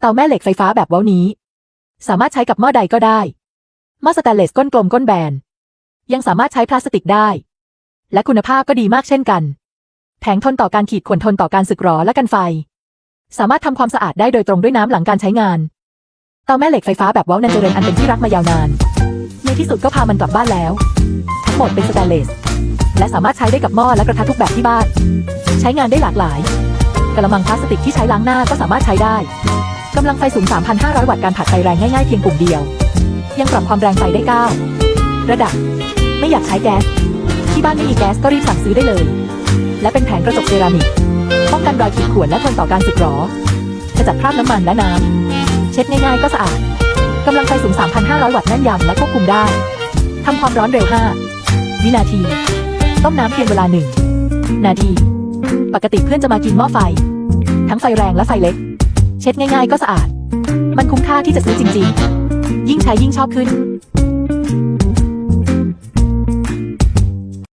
เตาแม่เหล็กไฟฟ้าแบบเว้านี้ สามารถใช้กับหม้อใดก็ได้หม้อสแตนเลสก้นกลมก้นแบน ยังสามารถใช้พลาสติกได้ และคุณภาพก็ดีมากเช่นกัน แผงทนต่อการขีดข่วนทนต่อการสึกหรอและกันไฟ สามารถทำความสะอาดได้โดยตรงด้วยน้ำหลังการใช้งาน เตาแม่เหล็กไฟฟ้าแบบเว้านันเจริญอันเป็นที่รักมายาวนาน ในที่สุดก็พามันกลับบ้านแล้ว ทั้งหมดเป็นสแตนเลส และสามารถใช้ได้กับหม้อและกระทะทุกแบบที่บ้าน ใช้งานได้หลากหลายกระมังพลาสติกที่ใช้ล้างหน้าก็สามารถใช้ได้ กำลังไฟสูง 3,500 วัตต์การผัดไฟแรงง่ายๆเพียงปุ่มเดียว ยังปรับความแรงไฟได้ 9 ระดับ ไม่อยากใช้แก๊ส ที่บ้านไม่มีแก๊สก็รีบสั่งซื้อได้เลย และเป็นแผงกระจกเซรามิก ป้องกันรอยขีดข่วนและทนต่อการสึกหรอขจัดคราบน้ำมันและน้ำ เช็ดง่ายๆก็สะอาดกำลังไฟสูง 3,500 วัตต์แม่นยำและควบคุมได้ ทำความร้อนเร็ว 5 วินาที ต้มน้ำเพียงเวลา1นาที ปกติเพื่อนจะมากินหม้อไฟ ทั้งไฟแรงและไฟเล็ก เช็ดง่ายๆก็สะอาด มันคุ้มค่าที่จะซื้อจริงๆ ยิ่งใช้ยิ่งชอบขึ้น